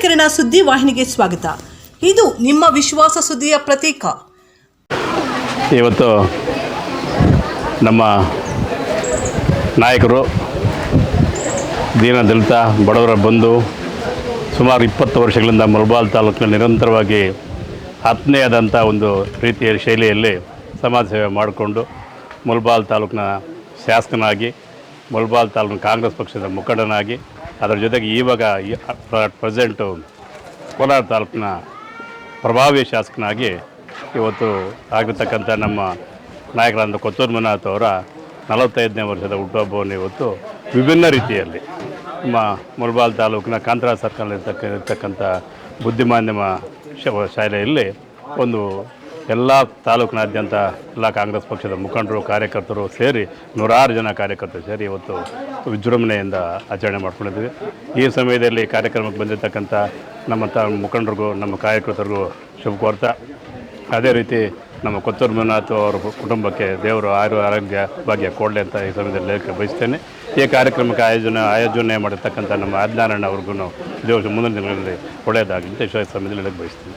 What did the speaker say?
ಮೂಡಲಕೆರೆನ ಸುದ್ದಿ ವಾಹಿನಿಗೆ ಸ್ವಾಗತ. ಇದು ನಿಮ್ಮ ವಿಶ್ವಾಸ ಸುದ್ದಿಯ ಪ್ರತೀಕ. ಇವತ್ತು ನಮ್ಮ ನಾಯಕರು ದೀನ ದಲಿತ ಬಡವರ ಬಂಧು ಸುಮಾರು ಇಪ್ಪತ್ತು ವರ್ಷಗಳಿಂದ ಮುಲ್ಬಾಲ್ ತಾಲೂಕಿನಲ್ಲಿ ನಿರಂತರವಾಗಿ ಹತ್ತನೇ ಆದಂಥ ಒಂದು ರೀತಿಯ ಶೈಲಿಯಲ್ಲಿ ಸಮಾಜ ಸೇವೆ ಮಾಡಿಕೊಂಡು ಮುಲ್ಬಾಲ್ ತಾಲೂಕಿನ ಶಾಸಕನಾಗಿ, ಮುಲ್ಬಾಲ್ ತಾಲೂಕಿನ ಕಾಂಗ್ರೆಸ್ ಪಕ್ಷದ ಮುಖಂಡನಾಗಿ ಅದರ ಜೊತೆಗೆ ಇವಾಗ ಪ್ರೆಸೆಂಟು ಕೋಲಾರ ತಾಲೂಕಿನ ಪ್ರಭಾವಿ ಶಾಸಕನಾಗಿ ಇವತ್ತು ಆಗಿರ್ತಕ್ಕಂಥ ನಮ್ಮ ನಾಯಕರಾದ ಕೊತ್ತೂರು ಮಂಜುನಾಥ್ ಅವರ ನಲವತ್ತೈದನೇ ವರ್ಷದ ಹುಟ್ಟುಹಬ್ಬವನ್ನು ಇವತ್ತು ವಿಭಿನ್ನ ರೀತಿಯಲ್ಲಿ ನಮ್ಮ ಮುಲ್ಬಾಲ್ ತಾಲೂಕಿನ ಕಾಂತರಾಜ ಸರ್ಕಲ್ನಲ್ಲಿರ್ತಕ್ಕ ಇರ್ತಕ್ಕಂಥ ಬುದ್ಧಿಮಾಧ್ಯಮ ಶ- ಶಾಲೆಯಲ್ಲಿ ಒಂದು ಎಲ್ಲ ತಾಲೂಕಿನಾದ್ಯಂತ ಎಲ್ಲ ಕಾಂಗ್ರೆಸ್ ಪಕ್ಷದ ಮುಖಂಡರು, ಕಾರ್ಯಕರ್ತರು ಸೇರಿ ನೂರಾರು ಜನ ಕಾರ್ಯಕರ್ತರು ಸೇರಿ ಇವತ್ತು ವಿಜೃಂಭಣೆಯಿಂದ ಆಚರಣೆ ಮಾಡ್ಕೊಂಡಿದ್ದೀವಿ ಈ ಸಮಯದಲ್ಲಿ ಕಾರ್ಯಕ್ರಮಕ್ಕೆ ಬಂದಿರತಕ್ಕಂಥ ನಮ್ಮ ತ, ಮುಖಂಡರಿಗೂ, ನಮ್ಮ ಕಾರ್ಯಕರ್ತರಿಗೂ ಶುಭ ಕೋರ್ತ. ಅದೇ ರೀತಿ ನಮ್ಮ ಕೊತ್ತೂರು ಮಂಜುನಾಥ್ ಅವರ ಕುಟುಂಬಕ್ಕೆ ದೇವರು ಆರು ಆರೋಗ್ಯ ಭಾಗ್ಯ ಕೊಡಲಿ ಅಂತ ಈ ಸಮಯದಲ್ಲಿ ಬಯಸ್ತೇನೆ. ಈ ಕಾರ್ಯಕ್ರಮಕ್ಕೆ ಆಯೋಜನೆ ಆಯೋಜನೆ ಮಾಡಿರ್ತಕ್ಕಂಥ ನಮ್ಮ ಆಜ್ಞಾನಣ್ಣ ಅವ್ರಿಗೂ ದೇವರು ಮುಂದಿನ ದಿನಗಳಲ್ಲಿ ಒಳ್ಳೆಯದಾಗಲಿ ಅಂತ ಈ ಸಮಯದಲ್ಲಿ ಹೇಳಕ್ಕೆ ಬಯಸ್ತೀನಿ.